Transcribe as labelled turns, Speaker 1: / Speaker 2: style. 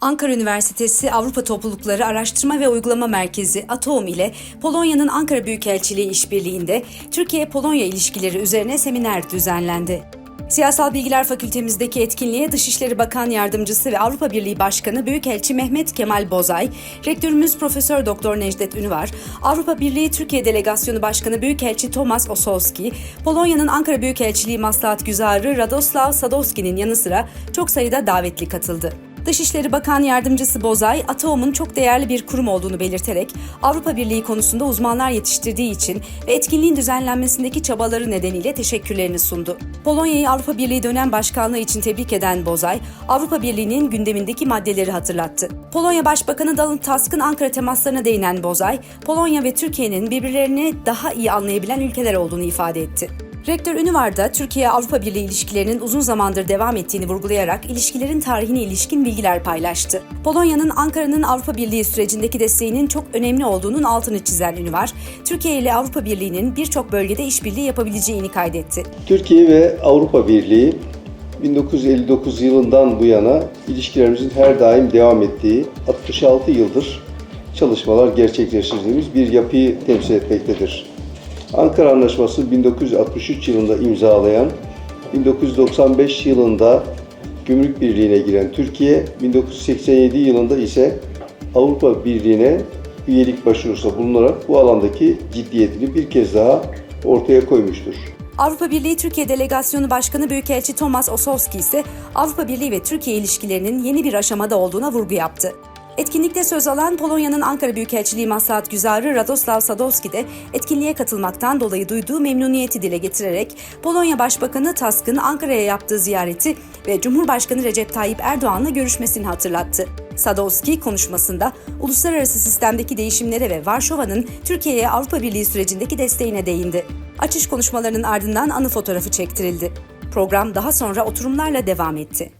Speaker 1: Ankara Üniversitesi Avrupa Toplulukları Araştırma ve Uygulama Merkezi ATOM ile Polonya'nın Ankara Büyükelçiliği işbirliğinde Türkiye-Polonya ilişkileri üzerine seminer düzenlendi. Siyasal Bilgiler Fakültemizdeki etkinliğe Dışişleri Bakan Yardımcısı ve Avrupa Birliği Başkanı Büyükelçi Mehmet Kemal Bozay, Rektörümüz Profesör Doktor Necdet Ünüvar, Avrupa Birliği Türkiye Delegasyonu Başkanı Büyükelçi Tomasz Osowski, Polonya'nın Ankara Büyükelçiliği Maslahat Güzarı Radoslav Sadowski'nin yanı sıra çok sayıda davetli katıldı. Dışişleri Bakan Yardımcısı Bozay, ATOM'un çok değerli bir kurum olduğunu belirterek Avrupa Birliği konusunda uzmanlar yetiştirdiği için ve etkinliğin düzenlenmesindeki çabaları nedeniyle teşekkürlerini sundu. Polonya'yı Avrupa Birliği dönem başkanlığı için tebrik eden Bozay, Avrupa Birliği'nin gündemindeki maddeleri hatırlattı. Polonya Başbakanı Donald Tusk'ın Ankara temaslarına değinen Bozay, Polonya ve Türkiye'nin birbirlerini daha iyi anlayabilen ülkeler olduğunu ifade etti. Rektör Ünüvar da Türkiye-Avrupa Birliği ilişkilerinin uzun zamandır devam ettiğini vurgulayarak ilişkilerin tarihine ilişkin bilgiler paylaştı. Polonya'nın Ankara'nın Avrupa Birliği sürecindeki desteğinin çok önemli olduğunun altını çizen Ünüvar, Türkiye ile Avrupa Birliği'nin birçok bölgede işbirliği yapabileceğini kaydetti.
Speaker 2: Türkiye ve Avrupa Birliği 1959 yılından bu yana ilişkilerimizin her daim devam ettiği 66 yıldır çalışmalar gerçekleştirdiğimiz bir yapıyı temsil etmektedir. Ankara Anlaşması 1963 yılında imzalayan, 1995 yılında Gümrük Birliği'ne giren Türkiye, 1987 yılında ise Avrupa Birliği'ne üyelik başvurusu bulunarak bu alandaki ciddiyetini bir kez daha ortaya koymuştur.
Speaker 1: Avrupa Birliği Türkiye Delegasyonu Başkanı Büyükelçi Thomas Osowski ise Avrupa Birliği ve Türkiye ilişkilerinin yeni bir aşamada olduğuna vurgu yaptı. Etkinlikte söz alan Polonya'nın Ankara Büyükelçiliği Maslahat Güzarı Radoslav Sadowski de etkinliğe katılmaktan dolayı duyduğu memnuniyeti dile getirerek Polonya Başbakanı Tusk'ın Ankara'ya yaptığı ziyareti ve Cumhurbaşkanı Recep Tayyip Erdoğan'la görüşmesini hatırlattı. Sadowski konuşmasında uluslararası sistemdeki değişimlere ve Varşova'nın Türkiye'ye Avrupa Birliği sürecindeki desteğine değindi. Açış konuşmalarının ardından anı fotoğrafı çektirildi. Program daha sonra oturumlarla devam etti.